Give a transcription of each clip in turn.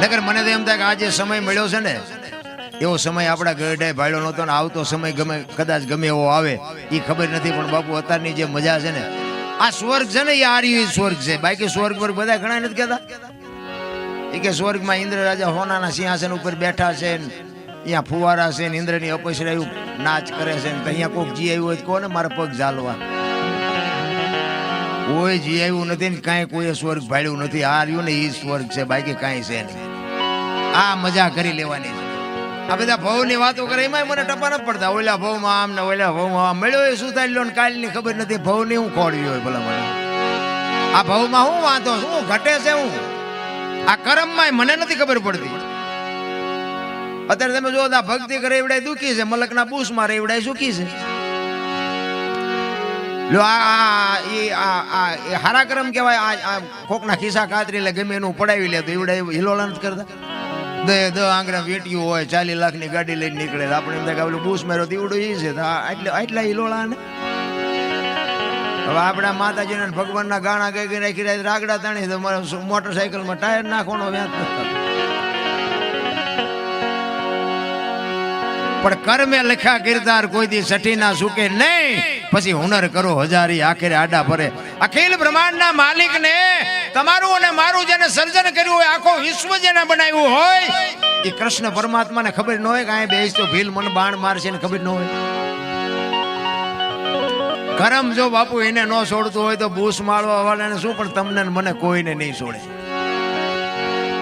નગર મને તો એમ થાય કે આ જે સમય મળ્યો છે ને, એવો સમય આપણા ગઢે ભાડ્યો નહોતો ને આવતો સમય ગમે, કદાચ ગમે એવો આવે એ ખબર નથી, પણ બાપુ અત્યારની જે મજા છે ને, આ સ્વર્ગ છે ને એ આર્ય સ્વર્ગ છે. બાકી સ્વર્ગ પર બધા ઘણા નથી કહેતા? એ કે સ્વર્ગમાં ઇન્દ્ર રાજા હોનાના સિંહાસન ઉપર બેઠા છે ને અહીંયા ફુવારા છે ને, ઇન્દ્રની અપસરાયું નાચ કરે છે ને અહીંયા કોઈક જી આવ્યું હોય કોને મારા પગ ઝાલવા? કોઈ જી આવ્યું નથી ને, કાંઈ કોઈએ સ્વર્ગ ભાડ્યું નથી. આ ને એ સ્વર્ગ છે, બાકી કાંઈ છે નહીં. આ મજા કરી લેવાની. છે આ બધા ભવની વાતો કરે એમાં મને ટપા ન પડતા. ઓલા ભવમાં આમ ને ઓલા ભવમાં આમ. મળ્યો એ શું થાય લો કાલની ખબર નથી. ભવની હું ખોડવી હોય ભલા મને આ ભવમાં હું વાંધો? શું ઘટે છે હું? આ કર્મમાં મને નથી ખબર પડતી. અત્યારે તમે જો આ ભક્તિ કરે એવડાય દુખી છે. મલકના બૂસ મારે એવડાય સુખી છે. લો આ એ આ આ એ હારા કર્મ કહેવાય. આ કોકના ખિસ્સા કાતરી એટલે ગમે એનું પડાવી લે તો એવડાય હિલોલા નથી કરતા. દે દ આંગળા વેટ્યું હોય, ચાલીસ લાખની ગાડી લઈને નીકળે. આપણે એમ થાય કે પેલું બૂસ માર્યો તો એવડું છે. તો આટલા હિલોળા ને? હવે આપણા માતાજીના ભગવાનના ગાણા ગઈ ગઈ નાખી રાગડા તાણી તો મારે મોટરસાયકલમાં ટાયર નાખવાનો વ્યાજ નથી. પણ કર્મે લખ્યા કિરદાર કોઈ દી સઠી ના સુકે નહીં. પછી હુનર કરો હજારી, આખરે આડા ભરે. અખિલ બ્રહ્માંડના માલિકને તમારું અને મારું જેને સર્જન કર્યું હોય, આખો વિશ્વ જેને બનાવ્યું હોય એ કૃષ્ણ પરમાત્માને ખબર ન હોય કે અહીં બેસ તો ભીલ મન બાણ મારશે ને ખબર ન હોય. કરમ જો બાપુ એને ન છોડતું હોય તો બૂસ માળવા વાળાને શું? પણ તમને મને કોઈને નહીં છોડે.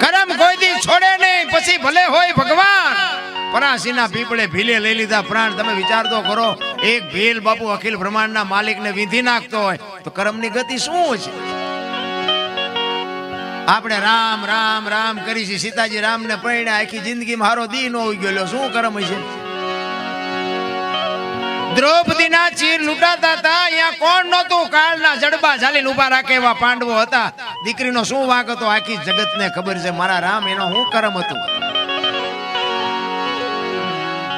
કરમ કોઈ દી છોડે નહીં, પછી ભલે હોય ભગવાન પરાસીના પીપળે ભીલે લઈ લીધા પ્રાણ. તમે વિચાર તો કરો, એક ભીલ બાપુ અખિલ બ્રહ્માંડના માલિકને વિધિ નાખતો હોય, તો કર્મની ગતિ શું છે? આપણે રામ રામ રામ કરી છે. સીતાજી રામને પરણ્યા, આખી જિંદગીમાં હારો દી નો ઉઈ ગયો શું કર્મ છે? દ્રૌપદીના ચીર લૂંટાતા હતા. અહીંયા કોણ નહોતું? કાળના જડબા ઝાલીને ઊભા રાખે એવા પાંડવો હતા. દીકરીનો શું વાંક હતો? આખી જગતને ખબર છે. મારા રામ, એનો શું કર્મ હતું?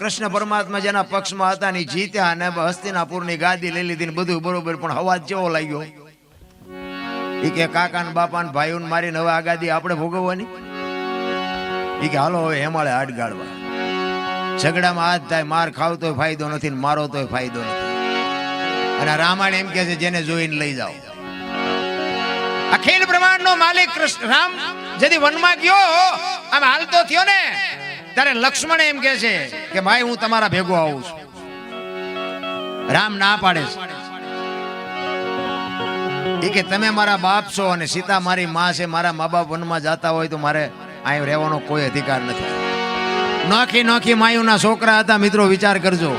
કૃષ્ણ પરમાત્મા જેના પક્ષમાં હતા ને જીત્યા અને હસ્તિનાપુરની ગાદી લઈ લીધી ને બધું બરોબર, પણ હવાજ જેવો લાગ્યો? એ કે, કાકા ને બાપા ને ભાઈઓ મારીને હવે આ ગાદી આપણે ભોગવવાની? એ કે, હાલો, હવે હેમાળે હાડ ગાળવા. ઝઘડામાં હાથ થાય, માર ખાવ તોય ફાયદો નથી ને મારો તોય ફાયદો નથી. અને રામાયણ એમ કે છે, જેને જોઈને લઈ જાઓ. અખિલ બ્રહ્માંડનો માલિક કૃષ્ણ, રામ, જેથી વનમાં ગયો, આમ હાલતો થયો ને ત્યારે લક્ષ્મણ એમ કે છે કે ભાઈ, હું તમારા ભેગો આવું છું. રામ ના પાડે છે. એ કે તમે મારા બાપ છો અને સીતા મારી માં છે, મારા મા બાપ વનમાં જતા હોય તો મારે અહીં રહેવાનો કોઈ અધિકાર નથી. નોખી નોખી માયુના છોકરા હતા, મિત્રો, વિચાર કરજો.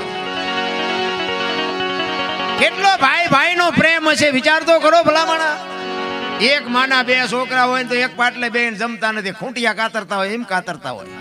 કેટલો ભાઈ ભાઈ નો પ્રેમ હશે, વિચાર તો કરો ભલામણા. એક માના બે છોકરા હોય તો એક પાટલે બેન જમતા નથી, ખૂંટિયા કાતરતા હોય, એમ કાતરતા હોય.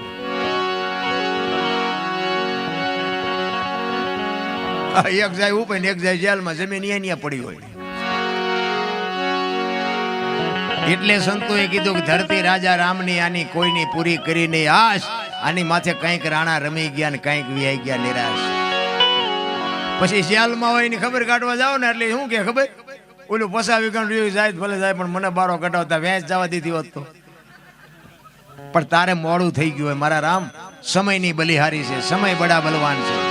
એક જાય ઉપર ને એક જાય જેલમાં, જમીન અહીંયા પડી હોય. એટલે સંતોએ કીધું કે ધરતી રાજા રામની આની કોઈની પૂરી કરી નહીં. આશ આની માથે કંઈક રાણા રમી ગયા ને કંઈક વિહાઈ ગયા નિરાશ. પછી જેલમાં હોય એની ખબર કાઢવા જાવ ને એટલે શું કે ખબર? ઓલું પસાવી ગણ રહ્યું જાય ભલે જાય, પણ મને બારો કટાવતા વેચ જવા દીધી હોત તો. પણ તારે મોડું થઈ ગયું હોય મારા રામ. સમયની બલિહારી છે, સમય બડા બલવાન છે.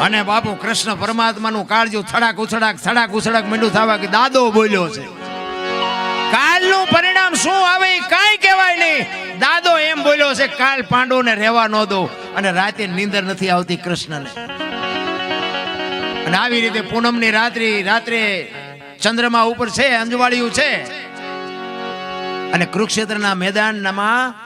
અને બાપુ કૃષ્ણ પરમાત્માનું કાળજું થડાક ઉછડાક થડાક ઉછડાક મીંડું થવા કે દાદો બોલ્યો છે. કાલનું પરિણામ શું આવે એ કાંઈ કહેવાય નહીં. દાદો એમ બોલ્યો છે, કાલ પાંડવોને રહેવા ન દો અને રાતે નીંદર નથી આવતી કૃષ્ણને. અને આવી રીતે પૂનમની રાત્રિ, રાત્રે ચંદ્રમા ઉપર છે, અંજવાળિયું છે. અને કુરુક્ષેત્રના મેદાનમાં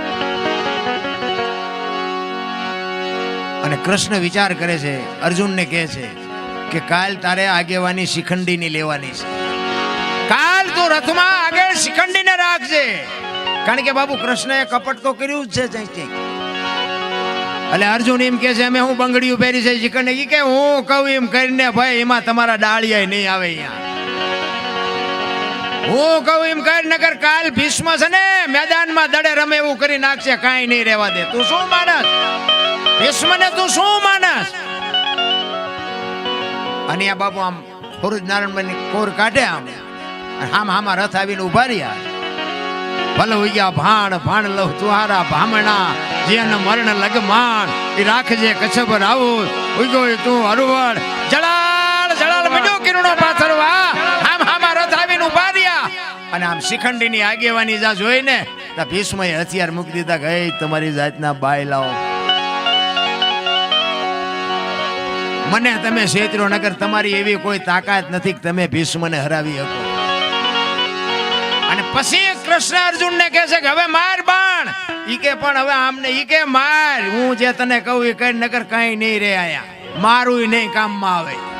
અને કૃષ્ણ વિચાર કરે છે, અર્જુનને કહે છે કે કાલ તારે આગેવાની શિખંડીની લેવાની છે. કાલ તું રથમાં આગળ શિખંડીને રાખજે. કારણ કે બાબુ કૃષ્ણએ કપટ તો કર્યું જ છે ક્યાંક એટલે અર્જુન એમ કે છે, અમે હું બંગડીયું પહેરી છે શિખંડી. કે હું કહું એમ કરીને ભાઈ એમાં તમારા ડાળિયા નહીં આવે અહીંયા. હું કહું એમ કર કાલ ભીષ્મ છે ને, મેદાનમાં દડે રમે એવું કરી નાખશે, કાંઈ નહીં રહેવા દે. તું શું માનસ? ભીષ્મને તું શું માનસ? અને આ બાપુ આમ ફુરુજ નારાયણ કોર કાઢે આમ. હામ હામા રથ આવીને ઊભા રહ્યા. ભલે ઉગ્યા ભાણ ભાણ લવ તુહારા ભામણા જેન મરણ લગમાણ, એ રાખજે કચ્છબર આવું. ઉગ્યો તું હરવડ જળાલ અને આમ શિખંડીની આગેવાની જા જોઈને તા ભીષ્મએ હથિયાર મૂકી દીધા ગઈ તમારી જાતના બાય લાવો મને તમે શેત્રો નગર, તમારી એવી કોઈ તાકાત નથી કે તમે ભીષ્મને હરાવી શકો. અને પછી કૃષ્ણ અર્જુન ને કહે છે કે, હવે માર બાણ. ઈ કે, પણ હવે આમને ઈ કે, માર. હું જે તને કહું એ કઈ નગર કઈ નહીં રે આયા. મારું નહીં કામમાં આવે.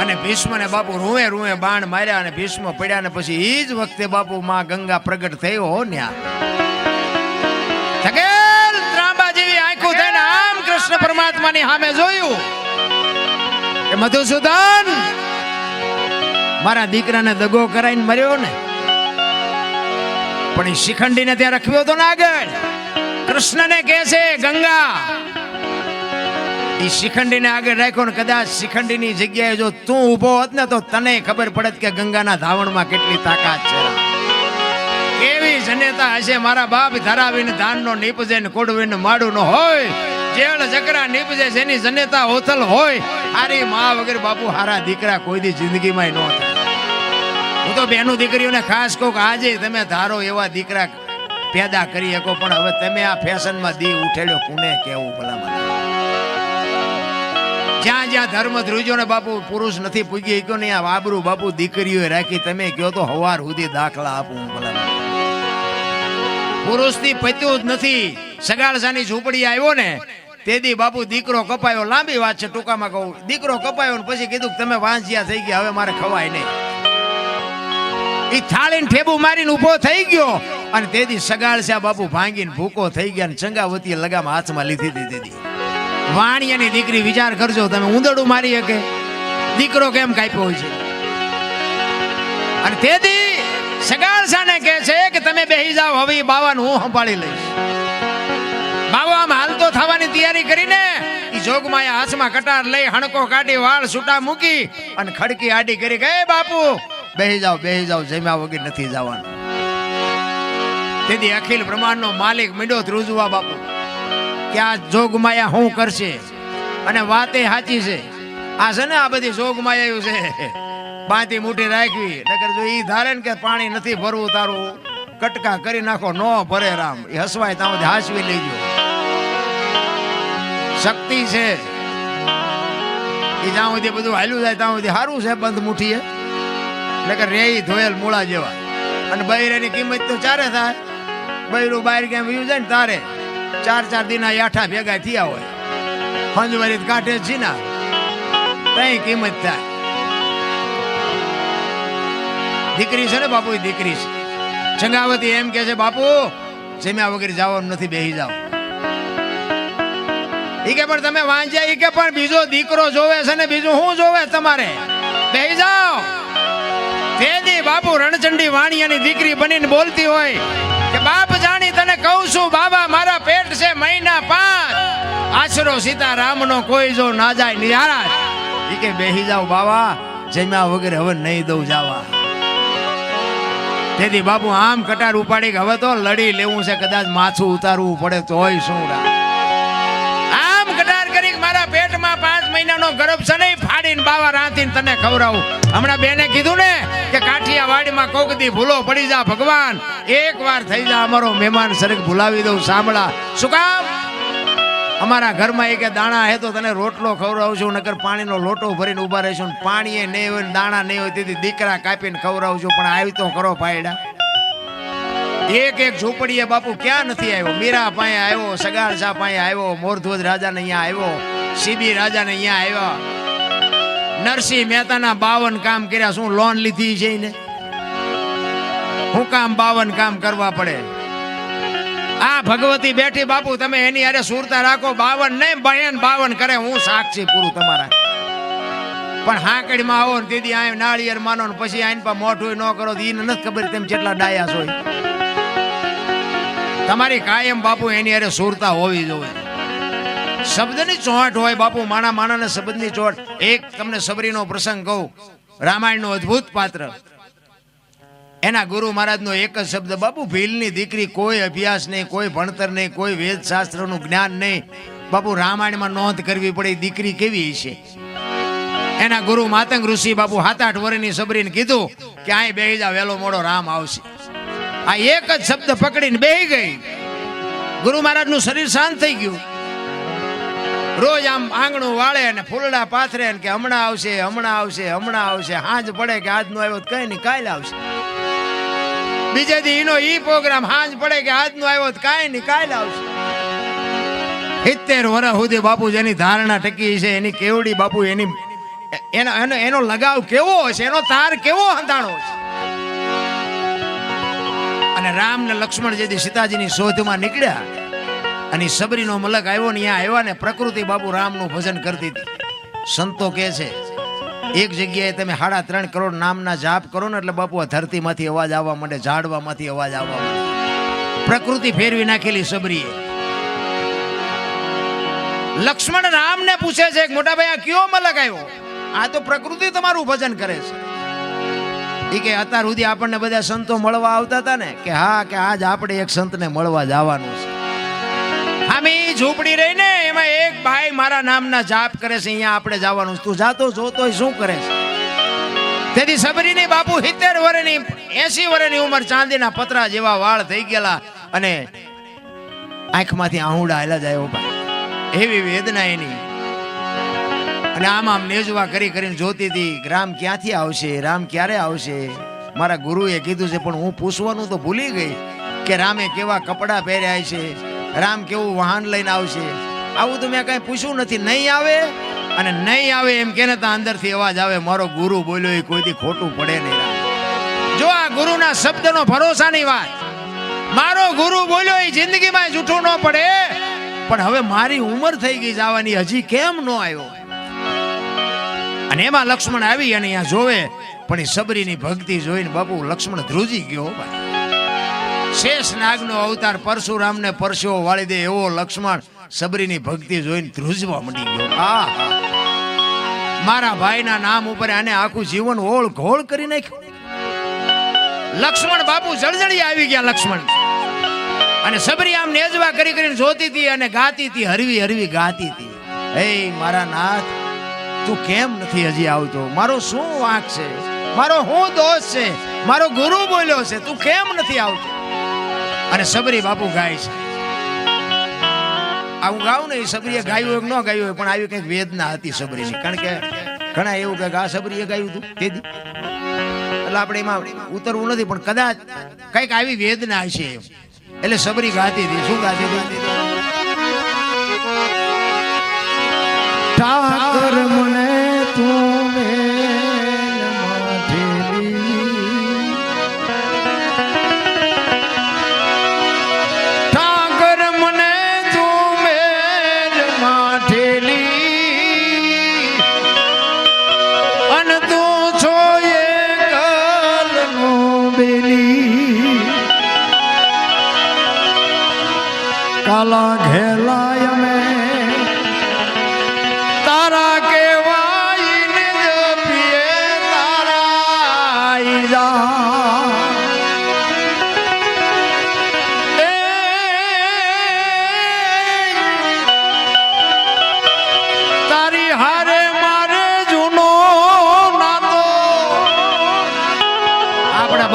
અને ભીષ્મને બાપુ રૂએ રૂએ બાણ માર્યા અને ભીષ્મ પડ્યા ને પછી એ જ વખતે બાપુ માં ગંગા પ્રગટ થયો હો ન્યા. થકેલ ત્રાંબા જેવી આંખો થઈને આમ કૃષ્ણ પરમાત્માની સામે જોયું કે મધુસૂદન, મારા દીકરાને દગો કરાઈને મર્યો ને. પણ એ શિખંડીને ત્યાં રખ્યો હતો ને આગળ કૃષ્ણને કહે છે, ગંગા એ શિખંડીને આગળ રાખ્યો ને કદાચ શિખંડીની જગ્યાએ જો તું ઊભો હોત ને તો તને ખબર પડત કે ગંગાના ધાવણમાં કેટલી તાકાત છે. કેવી જનેતા હશે મારા બાપ ધરાવીને ધાનનો નીપજે ને કોડવીને માડું નો હોય. જેળ જકરા નીપજે જેની જનેતા ઓથલ હોય. હારી મા વગર બાપુ હારા દીકરા કોઈ દી જિંદગીમાં ન થાય. હું તો બેનું દીકરીઓને ખાસ કહું કે આજે તમે ધારો એવા દીકરા પેદા કરી શકો, પણ હવે તમે આ ફેશનમાં દી ઉઠેલો કોને કેવું ભલા મને જ્યાં જ્યાં ધર્મ ધ્રુજો ને બાપુ પુરુષ નથી પૂગી ગયો ને આ વાબરું બાપુ દીકરીઓ રાખી, તમે કયો તો હવાર સુધી દાખલા આપું ભલા થી પુરુષથી પત્યું જ નથી. સગાળસાની ઝૂંપડી આવ્યો ને તેથી બાપુ દીકરો કપાયો. લાંબી વાત છે ટૂંકામાં કહું. દીકરો કપાયો ને પછી કીધું કે તમે વાંસિયા થઈ ગયા, હવે મારે ખવાય નહીં. એ થાળીને ઠેબુ મારીને ઊભો થઈ ગયો અને તેથી સગાળસ્યા બાપુ ભાંગીને ભૂકો થઈ ગયા ને ચંગાવતી લગામ હાથમાં લીધી હતી તેથી વાણિયાની દીકરી વિચાર કરજો, તમે ઉંદરડું મારી શકે. દીકરો કેમ કાપ્યો હોય છે? અને તેથી સગાળસાને કહે છે કે તમે બેહી જાઓ, હવે બાવાને હું સંભાળી લઈશ. બાવો, આમ હાલતો થવાની તૈયારી કરીને જોગમાયા હાથમાં કટાર લઈ હણકો કાઢી, વાળ છૂટા મૂકી અને ખડકી આડી કરી ગયે બાપુ, બેહી જાઓ બેહી જાઓ, જમ્યા વગર નથી જવાનું. તેથી અખિલ બ્રહ્માંડનો માલિક મીડો ધ્રુજવા બાપુ. કે આ જોગમાયા શું કરશે? અને વાતે સાચી છે. આ છે ને આ બધી જોગમાયા છે. બાંધી મુઠી રાખવી. નકર જો એ ધારે ને કે પાણી નથી ભરવું તારું, કટકા કરી નાખો, નો ભરે રામ. એ હસવાય ત્યાં હાસવી લેજો. શક્તિ છે. એ જ્યાં સુધી બધું હાલ્યું જાય ત્યાં સુધી સારું છે બંધ મુઠીએ નકર રે ઈ ધોયેલ મૂળા જેવા. અને બૈરેની કિંમત તો ચારે થાય. બૈરું બહાર ક્યાં વયું જાય ને તારે. ચાર ચાર દિના આઠા ભેગા થયા હોય. હંજવારી કાઢે જ ના કઈ કિંમત થાય. દીકરી છે ને બાપુ, એ દીકરી છે. ચંગાવતી એમ કે છે, બાપુ, જમ્યા વગર જવાનું નથી, બેહી જાઓ. ઈ કે, પણ તમે વાંચ્યા ઈ કે, પણ બીજો દીકરો જોવે છે ને, બીજું શું જોવે તમારે? બેહી જાઓ. તેદી બાપુ રણચંડી વાણિયાની દીકરી બનીને બોલતી હોય કે, બાપ જાણી તને કહું છું, બાબા મહિના પાંચ આશરો સીતારામનો કોઈ જો ના જાય નિહારા એ કે બેહી જાવ બાવા, જમ્યા વગર હવે નહીં દઉં જાવા. તેથી બાપુ આમ કટાર ઉપાડી કે હવે તો લડી લેવું છે, કદાચ માથું ઉતારવું પડે તોય શું આમ કટાર કરી મારા પેટમાં પાંચ મહિનાનો ગર્ભ છે નહીં ફાડીને બાવા રાંધીને તને ખવડાવું. હમણાં બેને કીધું ને કે કાઠિયાવાડીમાં કોક દી ભૂલો પડી જા ભગવાન. એક વાર થઈ જા અમારો મહેમાન સરક ભૂલાવી દઉં, સાંભળા. શું કામ? અમારા ઘરમાં એક દાણા હે તો તને રોટલો ખવડાવશું, નકર પાણીનો લોટો ભરીને ઊભા રહીશું ને પાણીએ નહીં હોય દાણા નહીં હોય, તેથી દીકરા કાપીને ખવડાવશું પણ આવી તો કરો પાયડા એક એક ઝૂંપડીએ બાપુ ક્યાં નથી આવ્યો? મીરા પાસે આવ્યો સગાર શાહ પાસે આવ્યો, મોરધ્વજ રાજાને અહીંયા આવ્યો. સીબી રાજાને અહીંયા આવ્યા. નરસિંહ મહેતાના બાવન કામ કર્યા, શું લોન લીધી છે એને? હું કામ બાવન કામ કરવા પડે? આ ભગવતી બેઠી બાપુ, તમે એની અરે સુરતા રાખો, બાવન નહીં, બહેન બાવન કરે, હું સાક્ષી પૂરું તમારા. પણ હાંકડીમાં આવો ને દીદી આ નાળિયેર માનો ને પછી આઈન પણ મોઢું ન કરો, તો એને નથી ખબર તેમ જેટલા ડાયા હોય તમારી કાયમ બાપુ એની અરે સુરતા હોવી જોઈએ. શબ્દની ચોટ હોય બાપુ, માણા માણાને શબ્દની ચોટ. એક તમને સબરીનો પ્રસંગ કહું. રામાયણનું અદ્ભુત પાત્ર. એના ગુરુ મહારાજનો એક જ શબ્દ, બાપુ, ભીલની દીકરી કોઈ અભ્યાસ નહીં, કોઈ ભણતર નહીં, કોઈ વેદ શાસ્ત્રનું જ્ઞાન નહીં. બાપુ, રામાયણમાં નોંધ કરવી પડે દીકરી કેવી છે એના ગુરુ માતંગ ઋષિ બાપુ સાત આઠ વર્ષની સબરીને કીધું કે અહીં બેહી જા, વેલો મોડો રામ આવશે. આ એક જ શબ્દ પકડીને બેહી ગઈ. ગુરુ મહારાજનું શરીર શાંત થઈ ગયું. રોજ આમ આંગણું વાળે અને ફૂલડા પાથરે ને કે હમણાં આવશે હમણાં આવશે હમણાં આવશે. હાંજ પડે કે આજ નો આવ્યો કઈ નહીં, કાલે આવશે. બીજે દી એનો ઈ પ્રોગ્રામ હાંજ પડે કે આજ નો આવ્યો કઈ નહીં, કાલે આવશે. સિત્તેર વર્ષ સુધી બાપુ જેની ધારણા ટકી છે, એની કેવડી બાપુ એની એનો એનો એનો લગાવ કેવો હશે, એનો તાર કેવો હંધાણો હશે? અને રામ ને લક્ષ્મણ જેથી સીતાજીની શોધમાં નીકળ્યા. અને સબરીનો મલક આવ્યો ને ત્યાં આવ્યા ને પ્રકૃતિ બાપુ રામનું ભજન કરતી હતી. સંતો કહે છે, એક જગ્યાએ તમે સાડા ત્રણ કરોડ નામના જાપ કરો ને એટલે બાપુ આ ધરતીમાંથી અવાજ આવવા માંડે, ઝાડવામાંથી અવાજ આવવા માંડે. પ્રકૃતિ ફેરવી નાખેલી સબરીએ. લક્ષ્મણ રામને પૂછે છે કે મોટા ભાઈ, આ કયો મલક આવ્યો? આ તો પ્રકૃતિ તમારું ભજન કરે છે. એ કે અત્યાર સુધી આપણને બધા સંતો મળવા આવતા હતા ને, કે હા, કે આજ આપણે એક સંતને મળવા જવાનું છે. ઝૂંપડી રહી ને એમાં એક ભાઈ મારા નામના જાપ કરે છે, અહીંયા આપણે જવાનું તું જાતો જોતો શું કરે છે? તેથી સબરીની બાપુ સિત્તેર વર્ષની એસી વર્ષની ઉંમર ચાંદીના પતરા જેવા વાળ થઈ ગયેલા અને આંખમાંથી આહુડા હેલા જાય ઊભા એવી વેદના એની. અને આમ આમ નેજવા કરી કરીને જોતી હતી, રામ ક્યાંથી આવશે? રામ ક્યારે આવશે? મારા ગુરુએ કીધું છે, પણ હું પૂછવાનું તો ભૂલી ગઈ કે રામે કેવા કપડાં પહેર્યા છે? રામ કેવું વાહન લઈને આવશે? આવું તો મેં કાંઈ પૂછ્યું નથી. નહીં આવે અને નહીં આવે એમ કે તો અંદરથી અવાજ આવે. મારો ગુરુ બોલ્યો, એ કોઈથી ખોટું પડે નહીં જો આ ગુરુના શબ્દનો ભરોસાની વાત. મારો ગુરુ બોલ્યો, એ જિંદગીમાં જૂઠું ન પડે. પણ હવે મારી ઉંમર થઈ ગઈ જવાની, હજી કેમ ન આવ્યો? અને એમાં લક્ષ્મણ આવી અને અહીંયા જોવે, પણ એ સબરીની ભક્તિ જોઈને બાપુ લક્ષ્મણ ધ્રુજી ગયો ભાઈ. શેષ નાગનો અવતાર પરશુરામને પરસેવો વાળી દે એવો લક્ષ્મણ સબરીની ભક્તિ જોઈને ધ્રુજવા મંડી ગયો. આ મારા ભાઈના નામ ઉપર આને આખું જીવન ઓળ ઘોળ કરી નાખ્યું. લક્ષ્મણ બાપુ જળજળી આવી ગયા લક્ષ્મણ. અને સબરી આમ નેજવા કરી કરીને જોતી હતી અને ગાતી હતી, હરવી હરવી ગાતી હતી. હે મારા નાથ, તું કેમ નથી હજી આવતો? મારો શું વાંક છે? મારો શું દોષ છે? મારો ગુરુ બોલ્યો છે, તું કેમ નથી આવતો? અને સબરી બાપુ ગાય છે. આવું ગાઉં ને સબરીએ ગાયું હોય ન ગાયું હોય, પણ આવી કંઈક વેદના હતી સબરીની. કારણ કે ઘણા એવું કે આ સબરીએ ગાયું હતું, તે એટલે આપણે એમાં ઉતરવું નથી, પણ કદાચ કંઈક આવી વેદના હશે એટલે સબરી ગાતી હતી. શું ગાતી હતી? ઠાકર મને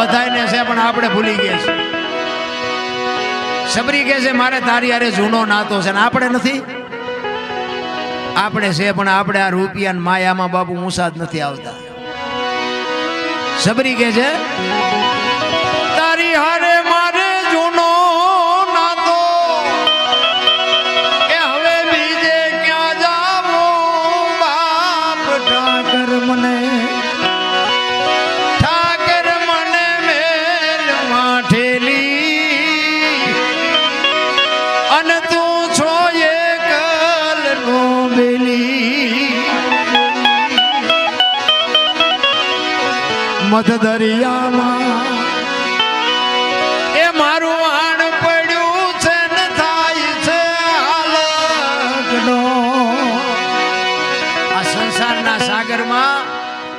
બધાને છે, પણ આપણે ભૂલી ગયા છે સબરી કહે છે, મારે તારી હારે જૂનો નાતો છે ને આપણે નથી? આપણે છે, પણ આપણે આ રૂપિયા માયામાં બાપુ ઊંસા જ નથી આવતા. સબરી કહે છે, તારી હારે મારે અને તું છો એકલ નો બેલી મધ દરિયામાં એ મારું આણ પડ્યું છે ને થાય છે આ સંસારના સાગરમાં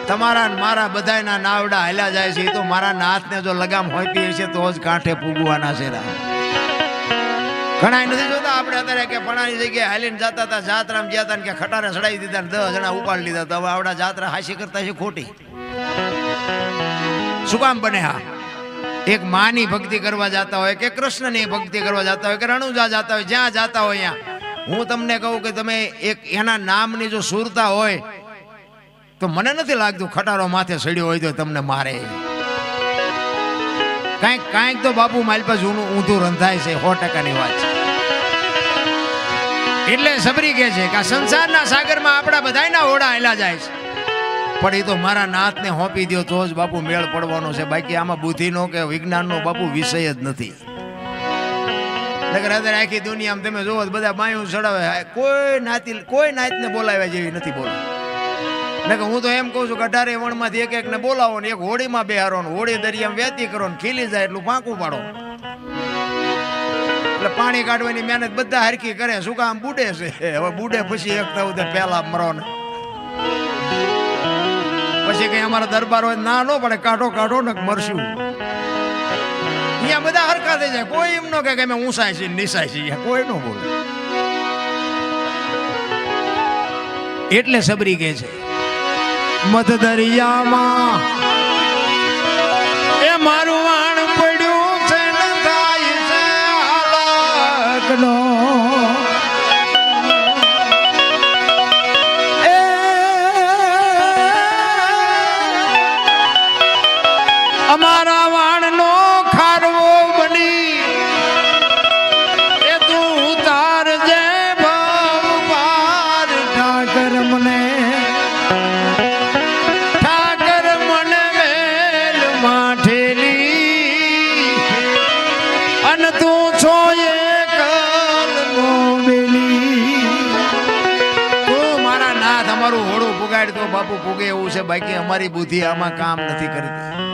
તમારા મારા બધાયના નાવડા હાલ્યા જાય છે તો મારા નાથને જો લગામ હોઈતી છે, તો જ કાંઠે પૂગવાના છે રા. ઘણા નથી જોતા. આપણે અત્યારે કે પણાની જગ્યાએ હાલીને જતા હતા, જાત્રામાં ગયા હતા કે ખટારે ચડાવી દીધા ને દસ જણા ઉપાડી લીધા તો હવે આવડા જાત્રા હાસી કરતા છે ખોટી. શું કામ બને હા એક માની ભક્તિ કરવા જતા હોય કે કૃષ્ણની ભક્તિ કરવા જતા હોય કે રણુજા જતા હોય, જ્યાં જતા હોય ત્યાં. હું તમને કહું કે તમે એક એના નામની જો સુરતા હોય, તો મને નથી લાગતું ખટારો માથે સડ્યો હોય તો તમને મારે. કાંઈક કાંઈક તો બાપુ મારી પાસે ઊંધું રંધાય છે, સો ટકાની વાત છે. એટલે સબરી કહે છે કે આ સંસારના સાગરમાં આપણા બધાયના ઓળા હેલા જાય છે. પણ એ તો મારા નાથને હોંપી દો તો જ બાપુ મેળ પડવાનો છે. બાકી આમાં બુદ્ધિનો કે વિજ્ઞાનનો બાપુ વિષય જ નથી. અત્યારે આખી દુનિયામાં તમે જોવો બધા બાયું ચડાવે. કોઈ નાતી, કોઈ નાતને બોલાવ્યા જેવી નથી બોલ નકર હું તો એમ કહું છું કે અઢારે વણમાંથી એક એકને બોલાવો ને એક હોળીમાં બેહારો ને હોળી દરિયામાં વેતી કરો ને ખીલી જાય એટલું પાંકું પાડો. એટલે પાણી કાઢવાની મહેનત બધા હરકી કરે, શું કામ બુડે છે? હવે બુડે પછી એક થવું તો પહેલા મરો ને. પછી કઈ અમારા દરબાર હોય ના નો પડે, કાઢો કાઢો ને મરશું. અહીંયા બધા હરખા થઈ જાય. કોઈ એમ ન કે અમે ઊંસાય છીએ નિસાય છીએ. કોઈ ન બોલે. એટલે સબરી કે છે મધ દરિયામાં એ મારું વાણ પડ્યું છે ને થાય છે હાલકનો બાકી અમારી બુદ્ધિ આમાં કામ નથી કરતી.